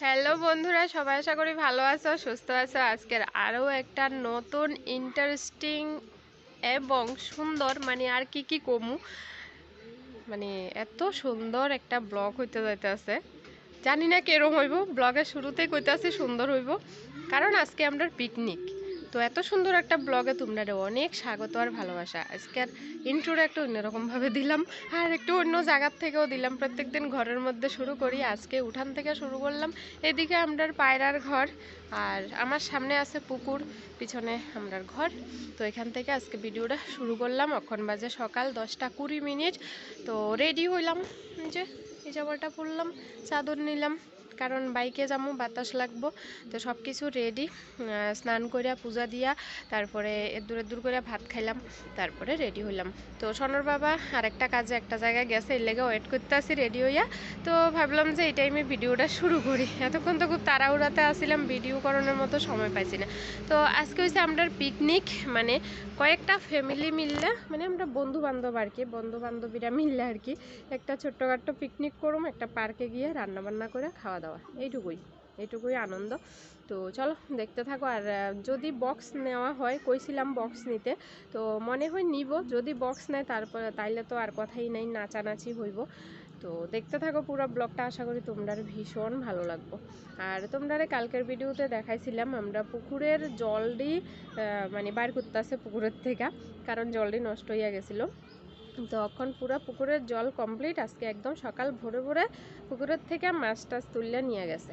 Hello বন্ধুরা, সবাই আশা করি ভালো আছো, সুস্থ আছো। আজকের আরও একটা নতুন ইন্টারেস্টিং এবং সুন্দর মানে আর কি কি কমু? মানে এত সুন্দর একটা ব্লগ হইতে যাইতেছে। জানি না কেরম হইব ব্লগের শুরুতেই কইতে সুন্দর হইব। কারণ আজকে আমরা পিকনিক তো এত সুন্দর একটা ব্লগে তোমরা অনেক স্বাগত আর ভালোবাসা। আজকের ইন্ট্রোটা একটু অন্যরকমভাবে দিলাম, আর একটু অন্য জায়গার থেকেও দিলাম। প্রত্যেকদিন ঘরের মধ্যে শুরু করি, আজকে উঠান থেকে শুরু করলাম। এদিকে আমরার পায়রার ঘর, আর আমার সামনে আছে পুকুর, পিছনে আমরার ঘর। তো এখান থেকে আজকে ভিডিওটা শুরু করলাম। অখন বাজে সকাল দশটা কুড়ি মিনিট। তো রেডি হইলাম যে, এই জামাটা পরলাম, চাদর নিলাম। কারণ বাইকে যাব, বাতাস লাগবো, তো সব কিছু রেডি স্নান করিয়া পূজা দিয়া, তারপরে দূরে দূর করে ভাত খাইলাম, তারপরে রেডি হইলাম। তো সনর বাবা আরেকটা কাজে একটা জায়গায় গেছে, এর লেগে ওয়েট করতে আসি রেডি হইয়া। তো ভাবলাম যে এই টাইমে ভিডিওটা শুরু করি। এতক্ষণ তো খুব তাড়াহুড়াতে আসছিলাম ভিডিও করানোর মতো সময় পাইছি না। তো আজকে হয়েছে আমরা পিকনিক মানে কয়েকটা ফ্যামিলি মিললে মানে আমরা বন্ধু বান্ধব আর কি বন্ধু বান্ধবীরা মিললে আর কি, একটা ছোট্টখাট্ট পিকনিক করুম, একটা পার্কে গিয়ে রান্না বান্না করে খাওয়া দাওয়া এইটুকুই এইটুকুই আনন্দ। তো চলো, দেখতে থাকো। আর যদি বক্স নেওয়া হয়, কইছিলাম বক্স নিতে। তো মনে হয় নিব। যদি বক্স নেয়, তারপরে, তাইলে তো আর কথাই নাই, নাচানাচি হইব। তো দেখতে থাকো পুরো ব্লগটা। আশা করি তোমরা ভীষণ ভালো লাগবো। আর তোমরা কালকের ভিডিওতে দেখাইছিলাম আমরা পুকুরের জলডি মানে বার করতেছে পুকুরের থেকে। কারণ জলডি নষ্ট হইয়া গেছিল। তখন পুরো পুকুরের জল কমপ্লিট আজকে একদম সকাল ভোরে ভোরে পুকুরের থেকে মাছ টাছ তুললে নিয়ে গেছে।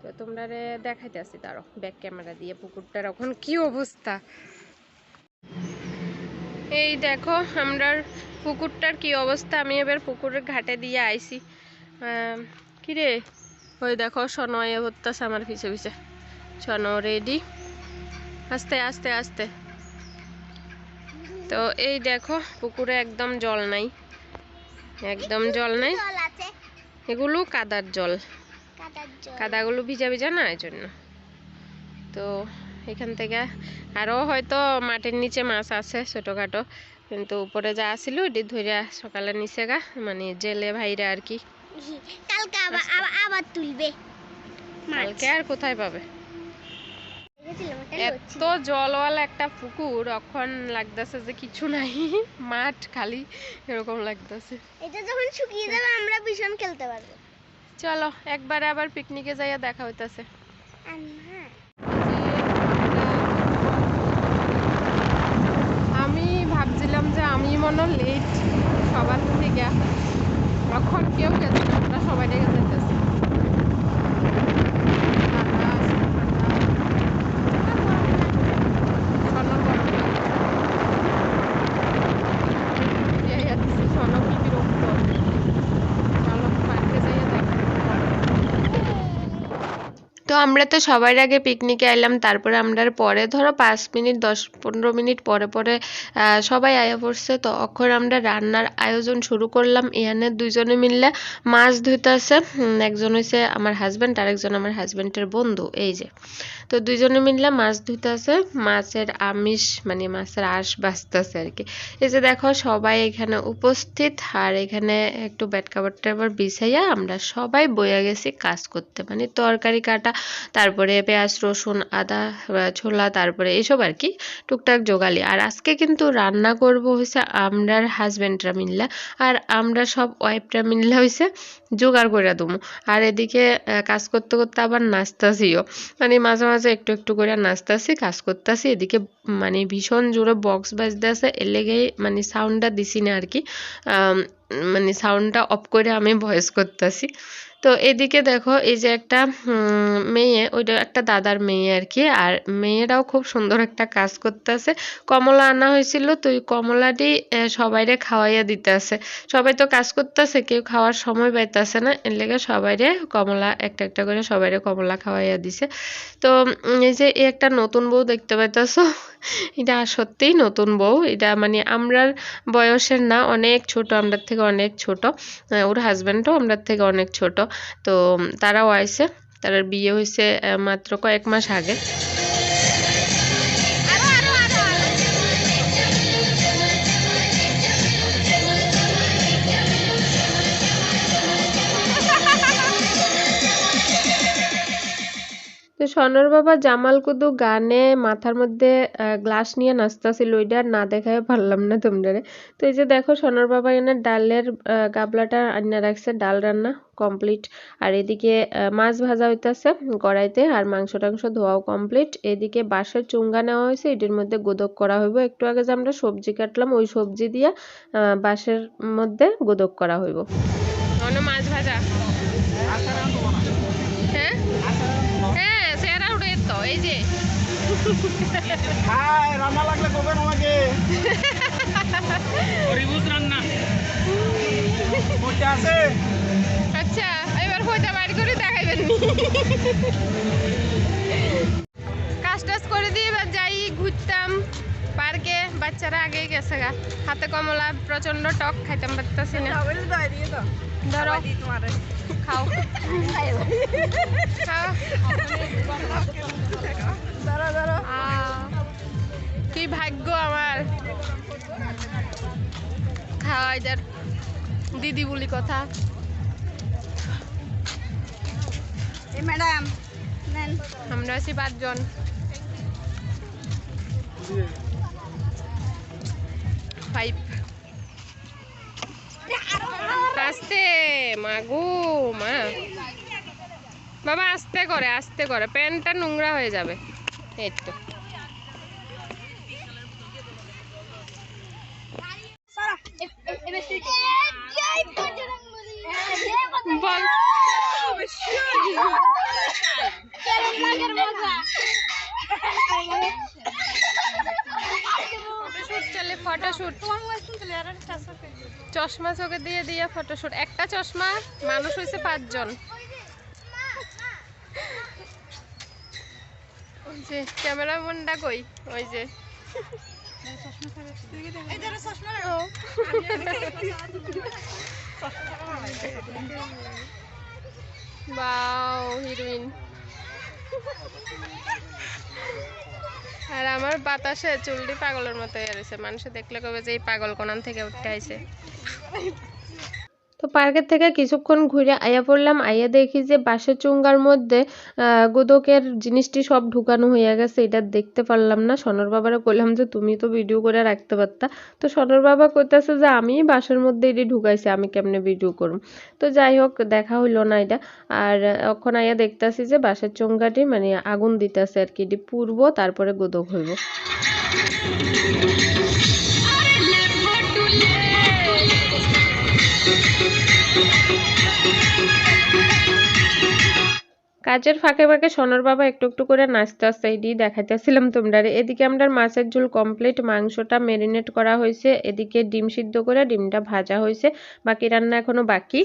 তো তোমরা দেখাইতে আসি তারও ব্যাক ক্যামেরা দিয়ে পুকুরটার এখন কি অবস্থা। এই দেখো, আমরা পুকুরটার কি অবস্থা, আমি এবার পুকুরের ঘাটে দিয়ে আইছি। কিরে ওই দেখো সনয়ে হত্যাছে আমার পিছে পিছে। সন রেডি আস্তে আস্তে আস্তে। তো এই দেখো পুকুরে একদম জল নাই। একদম জল নাই। এগুলো কাদার জল। কাদাগুলো ভিজা ভিজা না এই জন্য। তো এখান থেকে আরও হয়তো মাটির নিচে মাছ আছে ছোটোখাটো কিন্তু উপরে যা আসিল এটি ধরিয়া সকালে নিচে গা মানে জেলে ভাইরা আর কি। কালকে আবার তুলবে কালকে আর কোথায় পাবে? এত জলওয়ালা একটা পুকুর এখন লাগতেছে যে কিছু নাই মাঠ খালি এরকম লাগতেছে। এটা যখন শুকিয়ে যাবে আমরা ভীষণ খেলতে পারব। চলো একবারে আবার পিকনিকে যাইয়া দেখা হইতাছে। আমি ভাবছিলাম যে আমি মনে লেট সবার থেকে এখন কেউ গেছে আমরা সবাই গেছে আমরা তো সবার আগে পিকনিকে এলাম, তারপরে আমরা পরে, ধরো পাঁচ মিনিট, দশ, পনেরো মিনিট পরে পরে সবাই আয়া পড়ছে তো অক্ষর আমরা রান্নার আয়োজন শুরু করলাম, ইয়ানের দুইজনে মিললে মাছ ধুইতেছে একজন হয়েছে আমার হাজব্যান্ড আর একজন আমার হাজব্যান্ডের বন্ধু, এই যে। তো দুইজনে মিললে মাছ ধুইতেছে মাছের আমিষ মানে মাছের আঁশ বাঁচতেছে আর কি। এই যে দেখো, সবাই এখানে উপস্থিত, আর এখানে একটু ব্যাট কাপড় টাবার বিছাইয়া আমরা সবাই বইয়া গেছি কাজ করতে মানে তরকারি কাটা তারপরে পেঁয়াজ, রসুন, আদা ছোলা, তারপরে এসব আর কি, টুকটাক জোগালি। আর আজকে কিন্তু রান্না করব হয়েছে আমরার হাজব্যান্ডরা মিললা। আর আমরা সব ওয়াইফরা মিললা হয়েছে জোগাড় করে দেবো আর এদিকে কাজ করতে করতে আবার নাচতাছিও। মানে মাঝে মাঝে একটু একটু করে নাচতাছি, কাজ করতেছি। এদিকে মানে ভীষণ জোরে বক্স বাজতে আছে। এর লেগেই মানে সাউন্ডটা দিছি না আর কি। মানে সাউন্ডটা অফ করে আমি ভয়েস করতেছি। তো এদিকে দেখো, এই যে একটা মেয়ে, ওইটা একটা দাদার মেয়ে আর কি আর মেয়েরাও খুব সুন্দর একটা কাজ করতেছে। কমলা আনা হয়েছিল, তো ওই কমলাটি সবাইরে খাওয়াইয়া দিতে আছে সবাই তো কাজ করতেছে, কেউ খাওয়ার সময় পাইতেছে না। এর লেগে সবাইরে কমলা, একটা একটা করে সবাইরে কমলা খাওয়াইয়া দিছে। তো এই যে একটা নতুন বউ দেখতে পাইতেছো এটা সত্যিই নতুন বউ। এটা মানে আমরার বয়সের না, অনেক ছোট, আমরার থেকে অনেক ছোট। ওর হাজব্যান্ডও আমরার থেকে অনেক ছোট। তো তারাও আইসে। তার বিয়ে হয়েছে মাত্র কয়েক মাস আগে। সনর বাবা জামাল কুদু গানে মাথার মধ্যে গ্লাস নিয়ে নাচতেছিল, ওইটা না দেখায় পারলাম না তোমরা তো এই যে দেখো সনর বাবা এনে ডালের গাবলাটা আন্না রাখছে, ডাল রান্না কমপ্লিট। আর এদিকে মাছ ভাজা হইতাছে কড়াইতে আর মাংস টাংস ধোয়াও কমপ্লিট। এদিকে বাঁশের চুঙ্গা নেওয়া হয়েছে এটির মধ্যে গোদক করা হইব। একটু আগে যে আমরা সবজি কাটলাম, ওই সবজি দিয়ে বাঁশের মধ্যে গোদক করা হইব। মাছ ভাজা। হাই রান্না লাগলে করবেন আমাকে। রিবুজ রান্না। আছে। আচ্ছা এবার হইতে বাড়ি করে দেখাইবেন। নি কাজ টাজ করে দিয়ে এবার যাই ঘুরতাম পার্কে। বাচ্চারা আগে গেছে গা। হাতে কমলা প্রচণ্ড টক খাইতাম পারতাছি না। ধরো। খাও। খাও। আহ, কি ভাগ্য আমার। খাওয়া এদের দিদি বলি কথা। ম্যাডাম আমরা আছি পাঁচজন। ফাইভ আস্তে মাগু মা। বাবা আস্তে করে আস্তে করে। প্যান্টটা নোংরা হয়ে যাবে। এই তো বল ফটোশুট চলে ফটোশুট চশমা চোখে দিয়ে দিয়ে ফটোশুট একটা চশমা মানুষ হয়েছে পাঁচজন। যে ক্যামেরাম্যানটা কই ওই যে। বাও, হিরোইন। আর আমার বাতাসে চুলটি পাগলের মতো রয়েছে। মানুষ দেখলে কবে যে এই পাগল কোনান থেকে উঠতে আইছে। তো পার্কের থেকে কিছুক্ষণ ঘুরে আইয়া পড়লাম। আইয়া দেখি যে বাঁশের চুঙ্গার মধ্যে গোদকের জিনিসটি সব ঢুকানো হয়ে গেছে। এটা দেখতে পারলাম না। সনর বাবারে কইলাম যে, তুমি তো ভিডিও করে রাখতে পারতা। তো সনর বাবা কইতাছে যে, আমি বাঁশের মধ্যে এটি ঢুকাইছি। আমি কেমনে ভিডিও করব? তো যাই হোক, দেখা হইল না এটা। আর এখন আইয়া দেখতাছি যে, বাঁশের চুঙ্গাটি মানে আগুন দিতেছে আর কি। এটি পূর্ব তারপরে গোদক হইব। কাজের ফাঁকে ফাঁকে সোনার বাবা একটু একটু করে নাচতে আসতে এটি দেখাইতেছিলাম তোমরা এদিকে আমরা মাছের ঝোল কমপ্লিট মাংসটা ম্যারিনেট করা হয়েছে। এদিকে ডিম সিদ্ধ করে ডিমটা ভাজা হয়েছে। বাকি রান্না এখনও বাকি।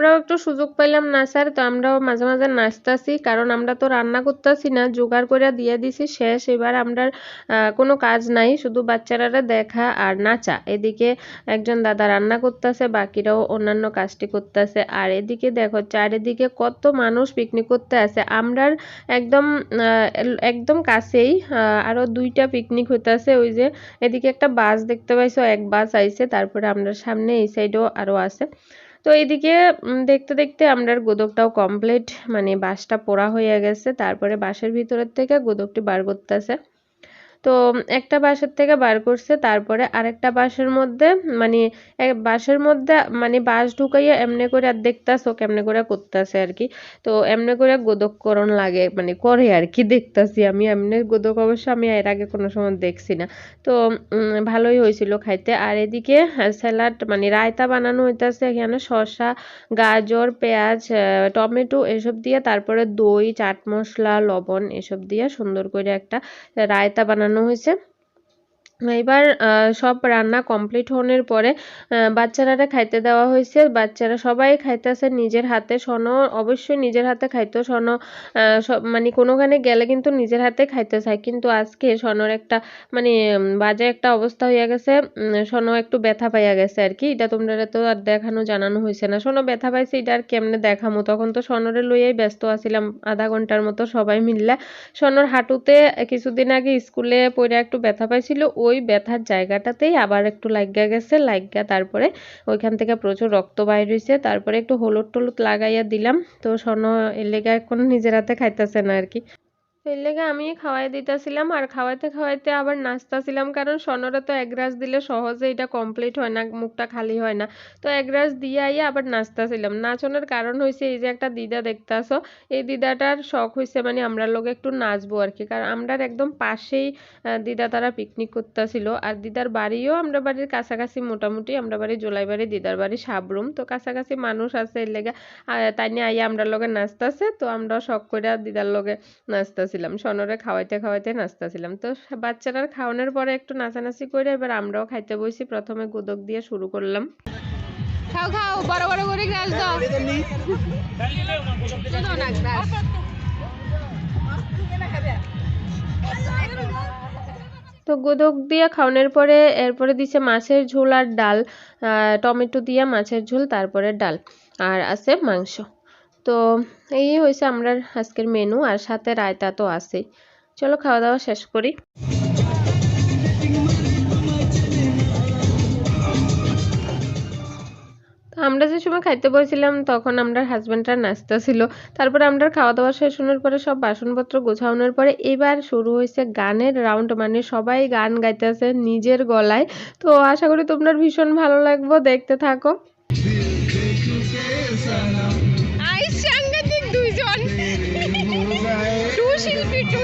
আমরাও একটু সুযোগ পাইলাম না নাচার তো আমরাও মাঝে মাঝে নাচতাছি কারণ আমরা তো রান্না করতেছি না জোগাড় করে দিয়ে দিছি শেষ এবার আমরা কোনো কাজ নাই শুধু বাচ্চারা দেখা আর নাচা। এদিকে একজন দাদা রান্না করতেছে বাকিরাও অন্যান্য কাজটি করতেছে আর এদিকে দেখো চারিদিকে কত মানুষ পিকনিক করতে আছে আমরার একদম একদম কাছেই আহ, আরও দুইটা পিকনিক হইতাছে ওই যে এদিকে একটা বাস দেখতে পাইছো এক বাস আইছে তারপরে আমরা সামনে এই সাইডেও আরও আছে। তো উম, দেখতে দেখতে আমরা গোদকটাও কমপ্লিট মানে বাঁশটা পোড়া হয়ে গেছে তারপরে বাঁশের ভিতরের থেকে গোদকটি বার করতেছে। তো একটা বাঁশের থেকে বার করছে, তারপরে আরেকটা বাঁশের মধ্যে মানে বাঁশের মধ্যে মানে বাঁশ ঢুকাইয়া এমনি করে আর দেখতাছো কেমনে করে করতেছে আর কি। তো এমনি করে গোদককরণ লাগে মানে করে আর কি দেখতাছি আমি, এমনি গোদক অবশ্য আমি এর আগে কোনো সময় দেখছি না। তো ভালোই হয়েছিল খাইতে। আর এদিকে স্যালাড মানে রায়তা বানানো হইতাছে এখানে, শসা, গাজর, পেঁয়াজ টমেটো এসব দিয়ে, তারপরে দই, চাট মশলা, লবণ এসব দিয়ে সুন্দর করে একটা রায়তা বানানো হয়েছে। এবার সব রান্না কমপ্লিট হওয়ার পরে বাচ্চারা খাইতে দেওয়া হয়েছে। বাচ্চারা সবাই খাইতেছে নিজের হাতে সনো অবশ্যই নিজের হাতে খাইতো সনো মানে কোনোখানে গেলে কিন্তু নিজের হাতে খাইতে চায়। কিন্তু আজকে সনোর একটা মানে বাজে একটা অবস্থা হয়ে গেছে সনো একটু ব্যথা পাইয়া গেছে আর কি। এটা তোমরা তো আর দেখানো, জানানো হয়েছে না। সনো ব্যথা পাইছে, এটা আর কেমনে দেখামো? তখন তো সনরে লইয়াই ব্যস্ত আছিলাম, আধা ঘণ্টার মতো সবাই মিললে। সনর হাঁটুতে কিছুদিন আগে স্কুলে পড়ে একটু ব্যথা পাইছিল ওই ব্যথার জায়গাটাতেই আবার একটু লাগিয়া গেছে লাগিয়া তারপরে ওইখান থেকে প্রচুর রক্ত বাইর হইছে, তারপরে একটু হলুদ টলুদ লাগাইয়া দিলাম। তো সন এলেগা লেগে এখন নিজের হাতে খাইতেছে না আর কি। এর লেগে আমি খাওয়াই দিতেছিলাম আর খাওয়াইতে খাওয়াইতে আবার নাচতেছিলাম, কারণ সনরে তো এক গ্রাস দিলে সহজে এটা কমপ্লিট হয় না, মুখটা খালি হয় না। তো এক গ্রাস দিয়ে আইয়া আবার নাচতেছিলাম। নাচনের কারণ হয়েছে এই যে একটা দিদা দেখতাছো, এই দিদাটার শখ হয়েছে মানে আমরা লোক একটু নাচবো আর কি কারণ আমরার একদম পাশেই দিদা তারা পিকনিক করতেছিল। আর দিদার বাড়িও আমরা বাড়ির কাছাকাছি, মোটামুটি আমরা বাড়ি জোলাই বাড়ি, দিদার বাড়ি সাবরুম তো কাছাকাছি মানুষ আছে এর লেগে তাই নিয়ে আইয়া আমরা লোকে নাচতাছে। তো আমরা শখ করে দিদার লোকে লগে নাচতাছিলাম সনরে খাওয়াইতে খাওয়াইতে নাচতাছিলাম। তো বাচ্চারার খাওয়ানোর পরে একটু নাচানাচি করে এবার আমরাও খাইতে বসি প্রথমে গুদক দিয়ে শুরু করলাম। খাও খাও বড় বড় করে গ্লাস দাও। না তো গোদক দিয়ে খাওয়ানোর পরে এরপরে দিছে মাছের ঝোল আর ডাল। টমেটো দিয়ে মাছের ঝোল তারপরে ডাল। আর আছে মাংস। তো এই হয়েছে আমরা আজকের মেনু আর সাথে রায়তা তো আছেই। চলো খাওয়া দাওয়া শেষ করি। আমরা যে সময় খাইতে বসেছিলাম, তখন আমরা হাজব্যান্ডরা নাচতেছিল তারপরে আমরা খাওয়া দাওয়া শেষ হওয়ার পরে সব বাসনপত্র গোছানোর পরে এবার শুরু হয়েছে গানের রাউন্ড মানে সবাই গান গাইতেছে নিজের গলায়। তো আশা করি তোমরা ভীষণ ভালো লাগবে, দেখতে থাকো।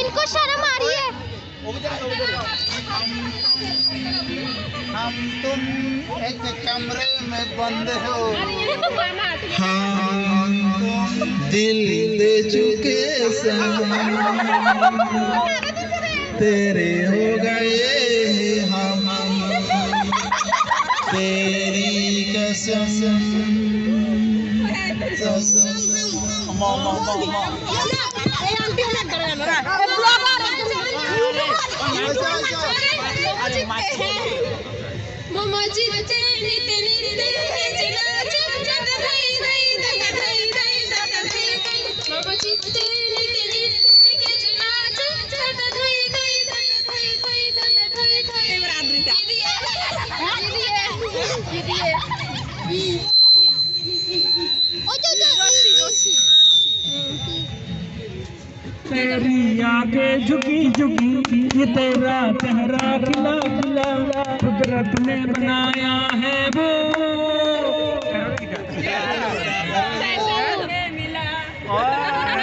इनको शर्म आ रही है। हम तुम एक कमरे में बंद हो। हम तुम दिल दे चुके सनम। तेरे हो गए हम। तेरी कसम। कसम। mo, mo.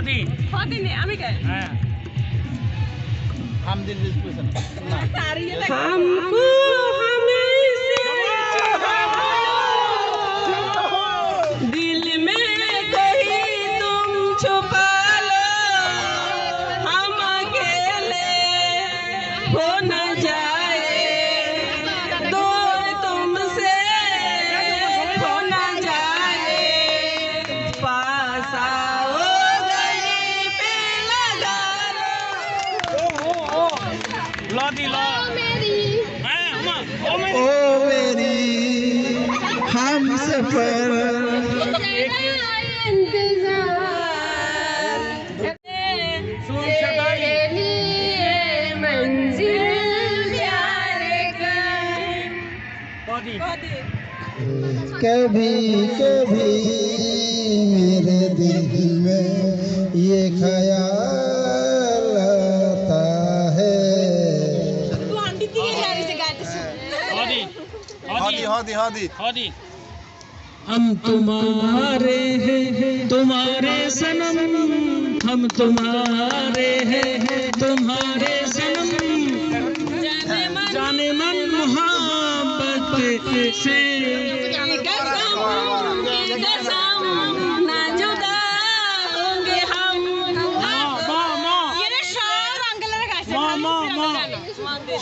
ফাদি। ফাদি নে আমি কে? হ্যাঁ। হামদিল দিস পয়সা না হামকু। सफ़र। कभी कभी मेरे दिल में ये ख्याल आता है। आदि हादी हादी आदि हम तुम्हारे हैं तुम्हारे सनम। हम तुम्हारे हैं तुम्हारे सनम। जाने मन मोहब्बत से।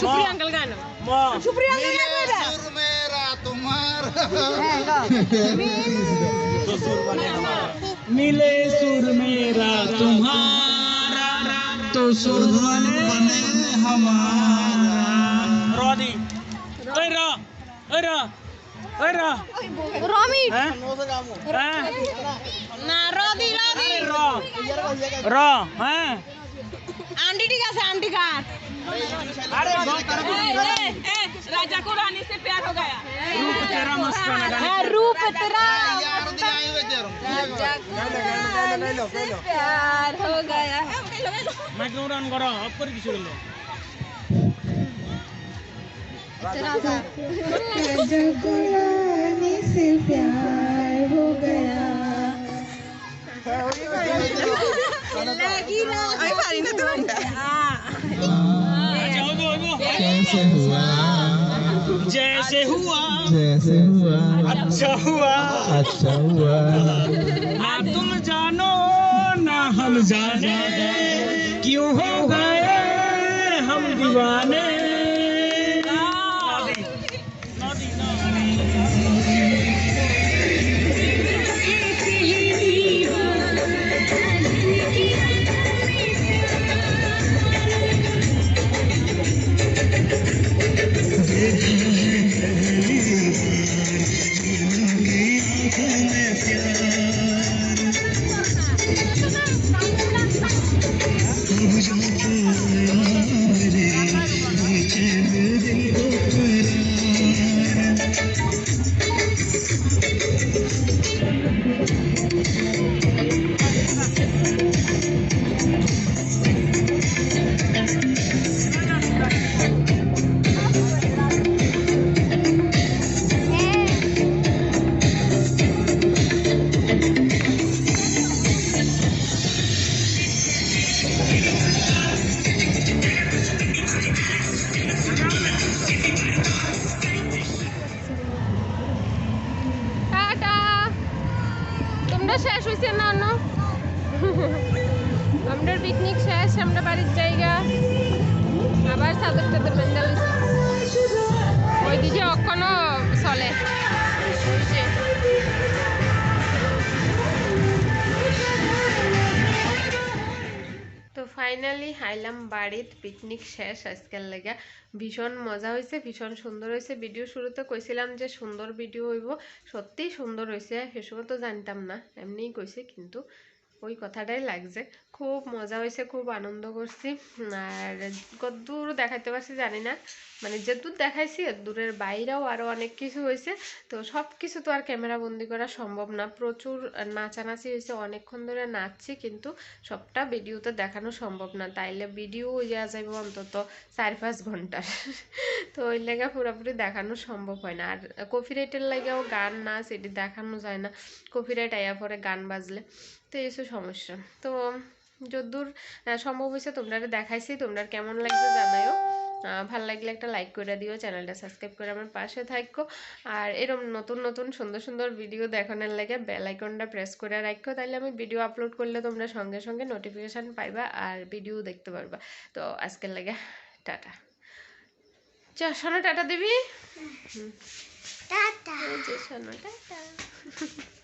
शुक्रिया अंकल गाना शुक्रिया अंकल मिले सुर मेरा तुम्हारा तो सुर बने हमारा। रोमी। ना रो। रो हैं? आंटी ठीक है आंटी का। अरे ए ए राजा को रानी से प्यार हो गया। रूप तेरा मस्ताना है रूप तेरा प्यार हो गया। मैं क्यों रन करा? अब कर किसी को रानी से प्यार हो गया। जाओ दो दो कैसे हुआ? जैसे हुआ। जैसे हुआ। अच्छा हुआ। अच्छा हुआ। ना तुम जानो ना हम जाने। क्यों हो गए हम दीवाने? ফাইনালি হাইলাম বাড়িত পিকনিক শেষ আজকের লেগে। ভীষণ মজা হয়েছে ভীষণ সুন্দর হয়েছে ভিডিও শুরুতে কইছিলাম যে সুন্দর ভিডিও হইব। সত্যিই সুন্দর হয়েছে সেসব তো জানতাম না, এমনিই কইছে, কিন্তু ওই কথাটাই লাগছে। খুব মজা হয়েছে, খুব আনন্দ করছি। আর কতদূর দেখাইতে পারছি জানি না। মানে যে দূর দেখাইছি দূরের বাইরেও আরও অনেক কিছু হয়েছে। তো সব কিছু তো আর ক্যামেরা বন্দি করা সম্ভব না। প্রচুর নাচানাচি হয়েছে, অনেকক্ষণ ধরে নাচছি, কিন্তু সবটা ভিডিওতে দেখানো সম্ভব না। তাইলে ভিডিও ইয়া যাইব অন্তত চার পাঁচ ঘণ্টার। তো ওই লেগে পুরোপুরি দেখানো সম্ভব হয় না। আর কপিরাইটের লাগেও গান, নাচ এটি দেখানো যায় না। কপিরাইট আয়া পরে গান বাজলে। তো এই হচ্ছে সমস্যা। তো যদ্দূর সম্ভব হয়েছে তোমরা দেখাইছি তোমরা কেমন লাগছে জানাইও। ভালো লাগলে একটা লাইক করে দিও চ্যানেলটা সাবস্ক্রাইব করে আমার পাশে থাকো আর এরকম নতুন নতুন সুন্দর সুন্দর ভিডিও দেখানোর লাগে বেল আইকনটা প্রেস করে রাখো তাহলে আমি ভিডিও আপলোড করলে তোমরা সঙ্গে সঙ্গে নোটিফিকেশান পাইবা আর ভিডিও দেখতে পারবা। তো আজকের লাগে টাটা। চ টাটা দিবি? টাটা। টাটা।